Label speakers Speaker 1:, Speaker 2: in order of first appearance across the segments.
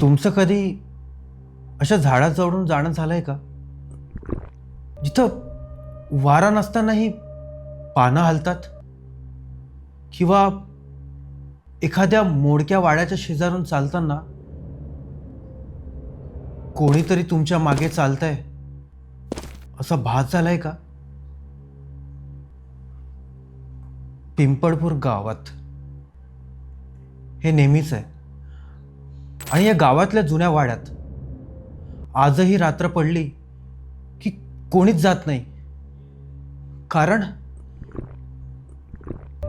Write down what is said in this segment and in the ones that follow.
Speaker 1: तुमचं कधी अशा झाडाजवळून जाणं झालं आहे का? जिथं वारा नसतानाही पानं हलतात किंवा एखाद्या मोडक्या वाड्याच्या शेजारून चालताना कोणीतरी तुमच्या मागे चालतंय असा भास झालाय का? पिंपळपूर गावात. हे नेहमीच आहे. आणि या गावातल्या जुन्या वाड्यात. आजही रात्र पडली की कोणीच जात नाही. कारण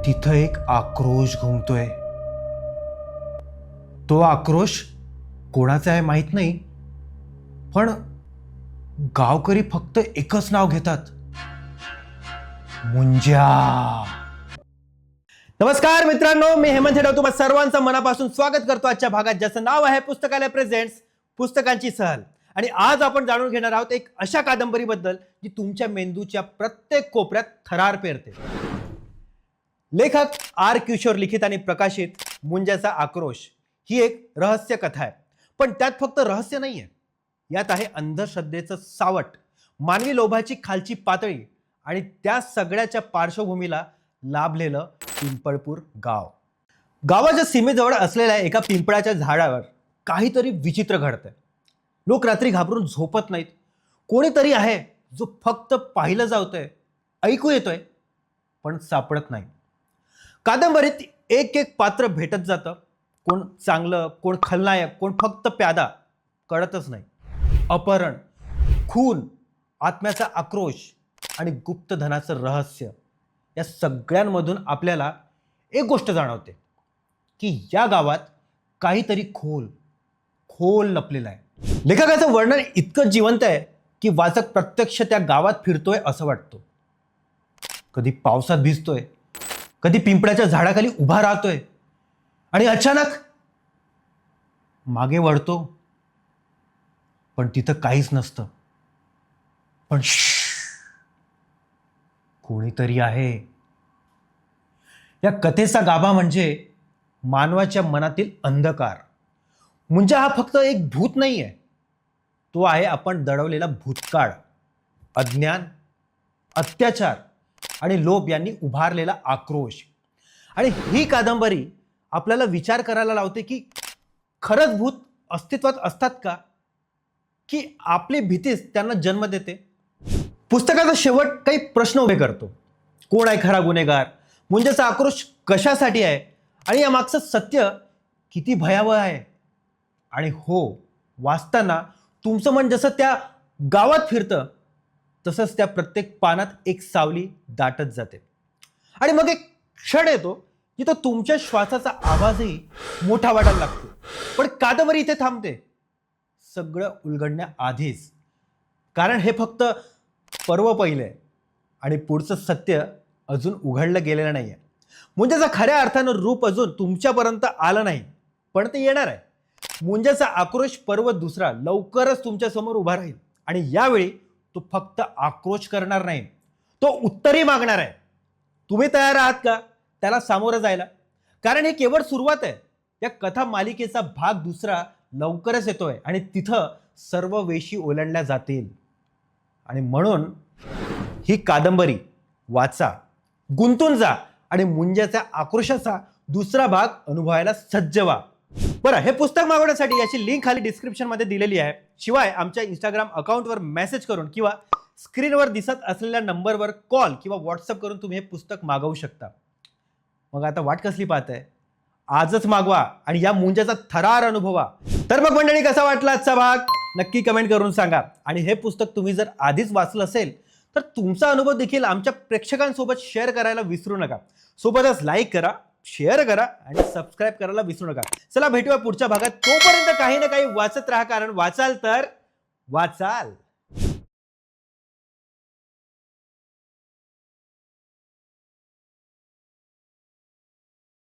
Speaker 1: तिथं एक आक्रोश घुमतोय. तो आक्रोश कोणाचा आहे माहीत नाही पण गावकरी फक्त एकच नाव घेतात. मुंज्या नमस्कार मित्रांनो मी हेमंत हेडव तुम्हा सर्वांचं मनापासून स्वागत करतो आजच्या भागात. ज्याचं नाव आहे पुस्तकालय प्रेझेंट्स पुस्तकांची सहल. आणि आज आपण जाणून घेणार आहोत एक अशा कादंबरीबद्दल जी तुमच्या मेंदूच्या प्रत्येक कोपऱ्यात थरार पेरते. लेखक आर किशोर लिखित आणि प्रकाशित मुंजाचा आक्रोश ही एक रहस्य कथा आहे. पण त्यात फक्त रहस्य नाही आहे यात आहे अंधश्रद्धेचं सावट मानवी लोभाची खालची पातळी आणि त्या सगळ्याच्या पार्श्वभूमीला लाभलेलं पिंपळपूर गाव. गावाच्या सीमेजवळ असलेल्या एका पिंपळाच्या झाडावर काहीतरी विचित्र घडतंय. लोक रात्री घाबरून झोपत नाहीत. कोणीतरी आहे जो फक्त पाहिलं जावतोय ऐकू येतोय पण सापडत नाही. कादंबरीत एक एक पात्र भेटत जातं. कोण चांगलं कोण खलनायक कोण फक्त प्यादा कळतच नाही. अपहरण खून आत्म्याचा आक्रोश आणि गुप्तधनाचं रहस्य. या सगळ्यांमधून आपल्याला एक गोष्ट जाणवते की या गावात काहीतरी खोल खोल लपलेलं आहे. लेखकाचं वर्णन इतकं जिवंत आहे की वाचक प्रत्यक्ष त्या गावात फिरतोय असं वाटतो. कधी पावसात भिजतोय कधी पिंपळाच्या झाडाखाली उभा राहतोय आणि अचानक मागे वळतो. पण तिथं काहीच नसतं. पण श कोणीतरी आहे. या कथेचा गाभा म्हणजे मानवाच्या मनातील अंधकार. म्हणजे हा फक्त एक भूत नाही आहे तो आहे आपण दडवलेला भूतकाळ. अज्ञान अत्याचार आणि लोभ यांनी उभारलेला आक्रोश. आणि ही कादंबरी आपल्याला विचार करायला लावते की खरंच भूत अस्तित्वात असतात का? की आपली भीतीच त्यांना जन्म देते? पुस्तकाचा शेवट काही प्रश्न उभे करतो. कोण आहे खरा गुन्हेगार? मुंजेचा आक्रोश कशासाठी आहे? आणि या मागचं सत्य किती भयावह आहे? आणि हो वाचताना तुमचं मन जसं त्या गावात फिरतं तसंच त्या प्रत्येक पानात एक सावली दाटत जाते. आणि मग एक क्षण येतो जिथं तुमच्या श्वासाचा आवाजही मोठा वाटायला लागतो. पण कादंबरी इथे थांबते. सगळं उलगडण्याआधीच. कारण हे फक्त पर्व पहिलं आहे आणि पुढचं सत्य अजून उघडलं गेलेलं नाही आहे मुंजाचा खऱ्या अर्थानं रूप अजून तुमच्यापर्यंत आलं नाही पण ते येणार आहे. मुंजाचा आक्रोश पर्व दुसरा लवकरच तुमच्यासमोर उभा राहील आणि यावेळी तो फक्त आक्रोश करणार नाही तो उत्तरही मागणार आहे. तुम्ही तयार आहात का? त्याला सामोरं जायला. कारण हे केवळ सुरुवात आहे. या कथा मालिकेचा भाग दुसरा लवकरच येतोय आणि तिथं सर्व वेशी ओलांडल्या जातील. आणि म्हणून ही कादंबरी वाचा गुंतून जा आणि मुंज्याच्या आक्रोशाचा दुसरा भाग अनुभवायला सज्ज व्हा. बरं हे पुस्तक मागवण्यासाठी याची लिंक खाली डिस्क्रिप्शनमध्ये दिलेली आहे. शिवाय आमच्या इंस्टाग्राम अकाउंटवर मेसेज करून किंवा स्क्रीनवर दिसत असलेल्या नंबरवर कॉल किंवा व्हॉट्सअप करून तुम्ही हे पुस्तक मागवू शकता. मग आता वाट कसली पाहत आहे आजच मागवा आणि या मुंज्याचा थरार अनुभवा. तर मग मंडळी कसा वाटला आजचा भाग? नक्की कमेंट करून सांगा. आणि हे पुस्तक तुम्ही जर आधीच वाचलं असेल तर तुमचा अनुभव देखील आमच्या प्रेक्षकांसोबत शेअर करायला विसरू नका. सोबतच लाईक करा शेअर करा आणि सबस्क्राईब करायला विसरू नका. चला भेटूया पुढच्या भागात. तोपर्यंत काही ना काही वाचत राहा कारण वाचाल तर वाचाल.